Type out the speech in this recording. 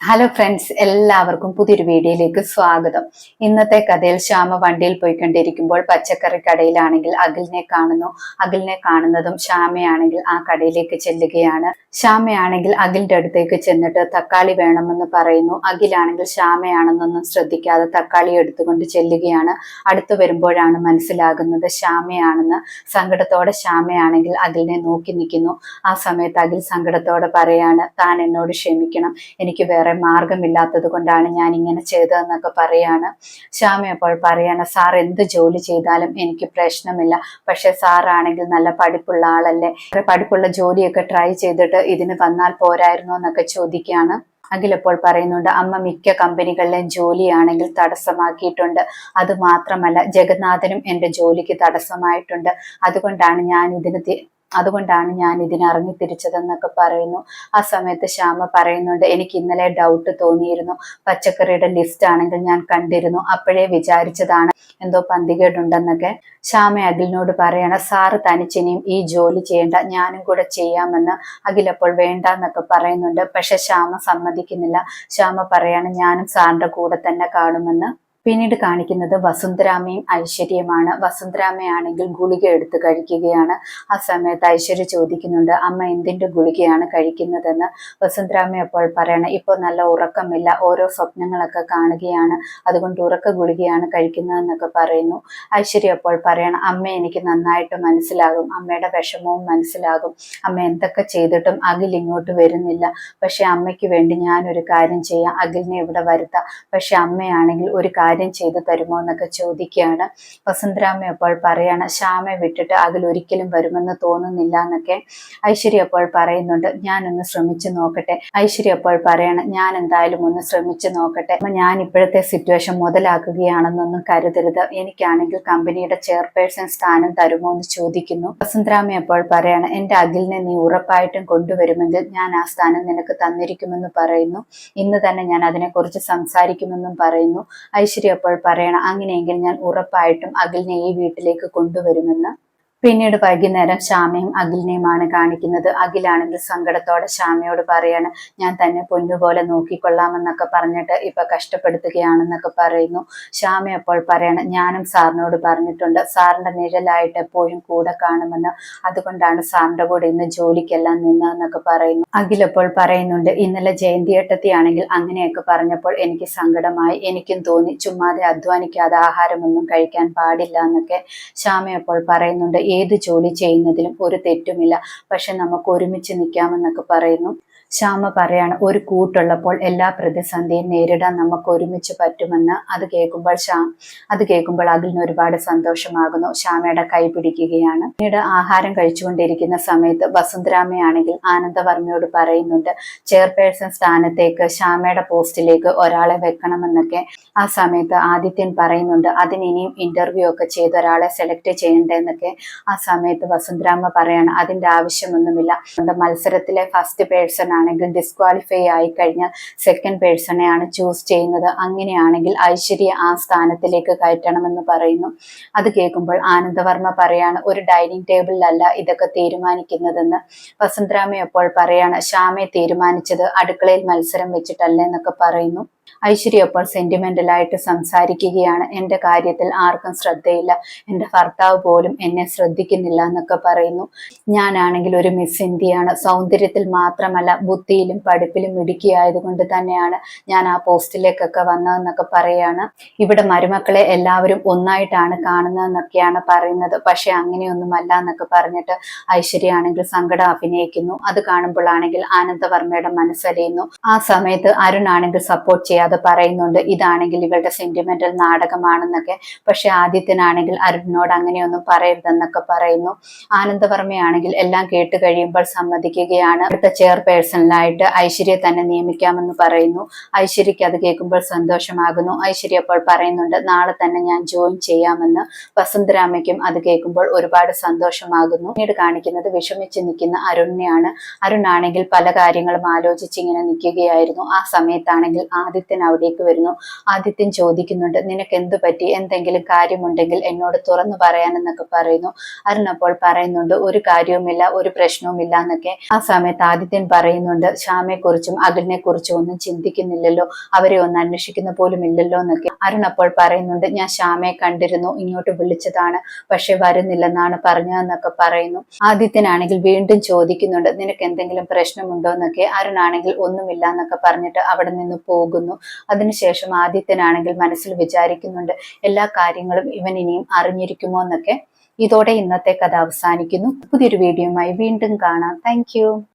Hello friends എല്ലാവർക്കും പുതിയൊരു വീഡിയോയിലേക്ക് സ്വാഗതം. ഇന്നത്തെ കഥയിൽ ശ്യാമ വണ്ടിയിൽ പോയിക്കൊണ്ടിരിക്കുമ്പോൾ പച്ചക്കറി കടയിലാണെങ്കിൽ അഖിലിനെ കാണുന്നു. അഖിലിനെ കാണുന്നതും ശ്യാമയാണെങ്കിൽ ആ കടയിലേക്ക് ചെല്ലുകയാണ്. ശ്യാമയാണെങ്കിൽ അഖിലിന്റെ അടുത്തേക്ക് ചെന്നിട്ട് തക്കാളി വേണമെന്ന് പറയുന്നു. അഖിലാണെങ്കിൽ ശ്യാമയാണെന്നൊന്നും ശ്രദ്ധിക്കാതെ തക്കാളി എടുത്തുകൊണ്ട് ചെല്ലുകയാണ്. അടുത്തു വരുമ്പോഴാണ് മനസ്സിലാകുന്നത് ശ്യാമയാണെന്ന്. സങ്കടത്തോടെ ശ്യാമയാണെങ്കിൽ അഖിലിനെ നോക്കി നിൽക്കുന്നു. ആ സമയത്ത് അഖിൽ സങ്കടത്തോടെ പറയാണ് താൻ എന്നോട് ക്ഷമിക്കണം. എനിക്ക് വേറെ മാർഗമില്ലാത്തത് കൊണ്ടാണ് ഞാൻ ഇങ്ങനെ ചെയ്തതെന്നൊക്കെ പറയാണ്. ശ്യാമി അപ്പോൾ പറയാണ് സാർ എന്ത് ജോലി ചെയ്താലും എനിക്ക് പ്രശ്നമില്ല. പക്ഷെ സാറാണെങ്കിൽ നല്ല പഠിപ്പുള്ള ആളല്ലേ. പഠിപ്പുള്ള ജോലിയൊക്കെ ട്രൈ ചെയ്തിട്ട് ഇതിന് വന്നാൽ പോരായിരുന്നു എന്നൊക്കെ ചോദിക്കുകയാണ്. അഖിലപ്പോൾ പറയുന്നുണ്ട് അമ്മ മിക്ക കമ്പനികളിലെയും ജോലിയാണെങ്കിൽ തടസ്സമാക്കിയിട്ടുണ്ട്. അത് മാത്രമല്ല ജഗന്നാഥനും എന്റെ ജോലിക്ക് തടസ്സമായിട്ടുണ്ട്. അതുകൊണ്ടാണ് ഞാൻ ഇതിന് അതുകൊണ്ടാണ് ഞാൻ ഇതിനിറങ്ങി തിരിച്ചതെന്നൊക്കെ പറയുന്നു. ആ സമയത്ത് ശ്യാമ പറയുന്നുണ്ട് എനിക്ക് ഇന്നലെ ഡൗട്ട് തോന്നിയിരുന്നു. പച്ചക്കറിയുടെ ലിസ്റ്റ് ആണെങ്കിൽ ഞാൻ കണ്ടിരുന്നു. അപ്പോഴേ വിചാരിച്ചതാണ് എന്തോ പന്തികേടുണ്ടെന്നൊക്കെ. ശ്യാമ അഖിലിനോട് പറയണ സാറ് തനിച്ചിനിയും ഈ ജോലി ചെയ്യേണ്ട ഞാനും കൂടെ ചെയ്യാമെന്ന് അഖിൽ അപ്പോൾ വേണ്ട എന്നൊക്കെ പറയുന്നുണ്ട്. പക്ഷെ ശ്യാമ സമ്മതിക്കുന്നില്ല. ശ്യാമ പറയാണ് ഞാനും സാറിന്റെ കൂടെ തന്നെ കാണുമെന്ന്. പിന്നീട് കാണിക്കുന്നത് വസുന്ധരാമയും ഐശ്വര്യമാണ് വസുന്ധരാമയാണെങ്കിൽ ഗുളിക എടുത്ത് കഴിക്കുകയാണ്. ആ സമയത്ത് ഐശ്വര്യ ചോദിക്കുന്നുണ്ട് അമ്മ എന്തിന്റെ ഗുളികയാണ് കഴിക്കുന്നതെന്ന്? വസുന്ധരാമ അപ്പോൾ പറയണം ഇപ്പോൾ നല്ല ഉറക്കമില്ല. ഓരോ സ്വപ്നങ്ങളൊക്കെ കാണുകയാണ്. അതുകൊണ്ട് ഉറക്ക ഗുളികയാണ് കഴിക്കുന്നതെന്നൊക്കെ പറയുന്നു. ഐശ്വര്യ അപ്പോൾ പറയണം അമ്മ എനിക്ക് നന്നായിട്ട് മനസ്സിലാകും. അമ്മയുടെ വിഷമവും മനസ്സിലാകും. അമ്മ എന്തൊക്കെ ചെയ്തിട്ടും അഖിൽ ഇങ്ങോട്ട് വരുന്നില്ല. പക്ഷെ അമ്മയ്ക്ക് വേണ്ടി ഞാനൊരു കാര്യം ചെയ്യാം. അഖിലിനെ ഇവിടെ വരുത്താം. പക്ഷെ അമ്മയാണെങ്കിൽ ഒരു കാര്യം ചെയ്തു തരുമോ എന്നൊക്കെ ചോദിക്കുകയാണ്. വസുന്ധരാമ അപ്പോൾ പറയാണ് ശ്യാമെ വിട്ടിട്ട് അതിൽ ഒരിക്കലും വരുമെന്ന് തോന്നുന്നില്ല എന്നൊക്കെ ഐശ്വര്യ അപ്പോൾ പറയുന്നുണ്ട്. ഞാനൊന്ന് ശ്രമിച്ചു നോക്കട്ടെ. ഐശ്വര്യ അപ്പോൾ പറയാണ് ഞാൻ എന്തായാലും ഒന്ന് ശ്രമിച്ചു നോക്കട്ടെ. ഞാൻ ഇപ്പോഴത്തെ സിറ്റുവേഷൻ മുതലാക്കുകയാണെന്നൊന്നും കരുതരുത്. എനിക്കാണെങ്കിൽ കമ്പനിയുടെ ചെയർപേഴ്സൺ സ്ഥാനം തരുമോ എന്ന് ചോദിക്കുന്നു. വസന്തരാമ അപ്പോൾ പറയാണ് എന്റെ അഖിലിനെ നീ ഉറപ്പായിട്ടും കൊണ്ടുവരുമെങ്കിൽ ഞാൻ ആ സ്ഥാനം നിനക്ക് തന്നിരിക്കുമെന്ന് പറയുന്നു. ഇന്ന് തന്നെ ഞാൻ അതിനെക്കുറിച്ച് സംസാരിക്കുമെന്നും പറയുന്നു. ഐശ്വര്യ അപ്പോൾ പറയണം അങ്ങനെയെങ്കിൽ ഞാൻ ഉറപ്പായിട്ടും അഖിലിനെ ഈ വീട്ടിലേക്ക് കൊണ്ടുവരുമെന്ന് പിന്നീട് വൈകുന്നേരം ശ്യാമയും അഖിലിനെയുമാണ് കാണിക്കുന്നത്. അഖിലാണെങ്കിൽ സങ്കടത്തോടെ ശ്യാമയോട് പറയാണ് ഞാൻ തന്നെ പൊന്നുപോലെ നോക്കിക്കൊള്ളാമെന്നൊക്കെ പറഞ്ഞിട്ട് ഇപ്പൊ കഷ്ടപ്പെടുത്തുകയാണെന്നൊക്കെ പറയുന്നു. ശ്യാമ അപ്പോൾ പറയാണ് ഞാനും സാറിനോട് പറഞ്ഞിട്ടുണ്ട്. സാറിന്റെ നിഴലായിട്ട് എപ്പോഴും കൂടെ കാണുമെന്ന്. അതുകൊണ്ടാണ് സാറിന്റെ കൂടെ ഇന്ന് ജോലിക്കെല്ലാം നിന്നതെന്നൊക്കെ പറയുന്നു. അഖിൽ അപ്പോൾ പറയുന്നുണ്ട് ഇന്നലെ ജയന്തി അങ്ങനെയൊക്കെ പറഞ്ഞപ്പോൾ എനിക്ക് സങ്കടമായി. എനിക്കും തോന്നി. ചുമ്മാതെ അധ്വാനിക്കാതെ ആഹാരമൊന്നും കഴിക്കാൻ പാടില്ല എന്നൊക്കെ ശ്യാമ അപ്പോൾ പറയുന്നുണ്ട്. ഏത് ജോലി ചെയ്യുന്നതിലും ഒരു തെറ്റുമില്ല. പക്ഷെ നമുക്ക് ഒരുമിച്ച് നിൽക്കാമെന്നൊക്കെ പറയുന്നു. ശ്യാമ പറയാണ് ഒരു കൂട്ടുള്ളപ്പോൾ എല്ലാ പ്രതിസന്ധിയും നേരിടാൻ നമുക്ക് ഒരുമിച്ച് പറ്റുമെന്ന് അത് കേൾക്കുമ്പോൾ ശ്യാം അത് കേൾക്കുമ്പോൾ അഖിലിന് ഒരുപാട് സന്തോഷമാകുന്നു. ശ്യാമയുടെ കൈ പിടിക്കുകയാണ്. പിന്നീട് ആഹാരം കഴിച്ചുകൊണ്ടിരിക്കുന്ന സമയത്ത് വസുന്ധരാമയാണെങ്കിൽ ആനന്ദവർമ്മയോട് പറയുന്നുണ്ട് ചെയർപേഴ്സൺ സ്ഥാനത്തേക്ക് ശ്യാമയുടെ പോസ്റ്റിലേക്ക് ഒരാളെ വെക്കണമെന്നൊക്കെ. ആ സമയത്ത് ആദിത്യൻ പറയുന്നുണ്ട് അതിന് ഇനിയും ഇന്റർവ്യൂ ഒക്കെ ചെയ്ത് ഒരാളെ സെലക്ട് ചെയ്യണ്ടെന്നൊക്കെ. ആ സമയത്ത് വസുന്ധരാമ പറയാണ് അതിന്റെ ആവശ്യമൊന്നുമില്ല. മത്സരത്തിലെ ഫസ്റ്റ് പേഴ്സൺ ആണെങ്കിൽ ഡിസ്ക്വാളിഫൈ ആയി കഴിഞ്ഞാൽ സെക്കൻഡ് പേഴ്സണെയാണ് ചൂസ് ചെയ്യുന്നത്. അങ്ങനെയാണെങ്കിൽ ഐശ്വര്യ ആ സ്ഥാനത്തിലേക്ക് കയറ്റണമെന്ന് പറയുന്നു. അത് കേൾക്കുമ്പോൾ ആനന്ദവർമ്മ പറയാണ് ഒരു ഡൈനിങ് ടേബിളിലല്ല ഇതൊക്കെ തീരുമാനിക്കുന്നതെന്ന്. വസന്തരാമയപ്പോൾ പറയാണ് ശ്യാമെ തീരുമാനിച്ചത് അടുക്കളയിൽ മത്സരം വെച്ചിട്ടല്ല എന്നൊക്കെ പറയുന്നു. ഐശ്വര്യ സെന്റിമെന്റൽ ആയിട്ട് സംസാരിക്കുകയാണ്. എന്റെ കാര്യത്തിൽ ആർക്കും ശ്രദ്ധയില്ല. എന്റെ ഭർത്താവ് പോലും എന്നെ ശ്രദ്ധിക്കുന്നില്ല എന്നൊക്കെ പറയുന്നു. ഞാനാണെങ്കിൽ ഒരു മിസ് ഇന്ത്യയാണ്. സൗന്ദര്യത്തിൽ മാത്രമല്ല ബുദ്ധിയിലും പഠിപ്പിലും മിടുക്കിയായതുകൊണ്ട് തന്നെയാണ് ഞാൻ ആ പോസ്റ്റിലേക്കൊക്കെ വന്നതെന്നൊക്കെ പറയാണ്. ഇവിടെ മരുമക്കളെ എല്ലാവരും ഒന്നായിട്ടാണ് കാണുന്നതെന്നൊക്കെയാണ് പറയുന്നത്. പക്ഷെ അങ്ങനെയൊന്നുമല്ല എന്നൊക്കെ പറഞ്ഞിട്ട് ഐശ്വര്യ ആണെങ്കിൽ സങ്കടം അഭിനയിക്കുന്നു. അത് കാണുമ്പോഴാണെങ്കിൽ ആനന്ദവർമ്മയുടെ മനസ്സലിയുന്നു. ആ സമയത്ത് അരുൺ ആണെങ്കിൽ സപ്പോർട്ട് ചെയ്യാതെ പറയുന്നുണ്ട് ഇതാണെങ്കിൽ ഇവളുടെ സെന്റിമെന്റൽ നാടകമാണെന്നൊക്കെ. പക്ഷെ ആദിത്യനാണെങ്കിൽ അരുണിനോട് അങ്ങനെയൊന്നും പറയരുതെന്നൊക്കെ പറയുന്നു. ആനന്ദവർമ്മയാണെങ്കിൽ എല്ലാം കേട്ട് കഴിയുമ്പോൾ സമ്മതിക്കുകയാണ്. അടുത്ത ചെയർപേഴ്സണിലായിട്ട് ഐശ്വര്യ തന്നെ നിയമിക്കാമെന്ന് പറയുന്നു. ഐശ്വര്യക്ക് അത് കേൾക്കുമ്പോൾ സന്തോഷമാകുന്നു. ഐശ്വര്യ അപ്പോൾ പറയുന്നുണ്ട് നാളെ തന്നെ ഞാൻ ജോയിൻ ചെയ്യാമെന്ന്. വസുന്ധരാമയ്ക്കും അത് കേൾക്കുമ്പോൾ ഒരുപാട് സന്തോഷമാകുന്നു. പിന്നീട് കാണിക്കുന്നത് വിഷമിച്ച് നിൽക്കുന്ന അരുണിനെയാണ്. അരുണാണെങ്കിൽ പല കാര്യങ്ങളും ആലോചിച്ച് ഇങ്ങനെ നിൽക്കുകയായിരുന്നു. ആ സമയത്താണെങ്കിൽ ആദിത്യ ആദിത്യൻ അവിടേക്ക് വരുന്നു. ആദിത്യൻ ചോദിക്കുന്നുണ്ട് നിനക്ക് എന്തു പറ്റി? എന്തെങ്കിലും കാര്യമുണ്ടെങ്കിൽ എന്നോട് തുറന്നു പറയാനെന്നൊക്കെ പറയുന്നു. അരുണപ്പോൾ പറയുന്നുണ്ട് ഒരു കാര്യവുമില്ല ഒരു പ്രശ്നവുമില്ല എന്നൊക്കെ. ആ സമയത്ത് ആദിത്യൻ പറയുന്നുണ്ട് ശ്യാമയെ കുറിച്ചും അഖിലിനെ കുറിച്ചും ഒന്നും ചിന്തിക്കുന്നില്ലല്ലോ. അവരെ ഒന്ന് അന്വേഷിക്കുന്ന പോലും ഇല്ലല്ലോ എന്നൊക്കെ. അരുൺ അപ്പോൾ പറയുന്നുണ്ട് ഞാൻ ശ്യാമയെ കണ്ടിരുന്നു ഇങ്ങോട്ട് വിളിച്ചതാണ്. പക്ഷെ വരുന്നില്ലെന്നാണ് പറഞ്ഞതെന്നൊക്കെ പറയുന്നു. ആദിത്യനാണെങ്കിൽ വീണ്ടും ചോദിക്കുന്നുണ്ട് നിനക്ക് എന്തെങ്കിലും പ്രശ്നമുണ്ടോ എന്നൊക്കെ. അരുണാണെങ്കിൽ ഒന്നുമില്ല എന്നൊക്കെ പറഞ്ഞിട്ട് അവിടെ നിന്ന് പോകുന്നു. അതിനുശേഷം ആദിത്യനാണെങ്കിൽ മനസ്സിൽ വിചാരിക്കുന്നുണ്ട് എല്ലാ കാര്യങ്ങളും ഇവൻ ഇനിയും അറിഞ്ഞിരിക്കുമോ എന്നൊക്കെ. ഇതോടെ ഇന്നത്തെ കഥ അവസാനിക്കുന്നു. പുതിയൊരു വീഡിയോയുമായി വീണ്ടും കാണാം. താങ്ക്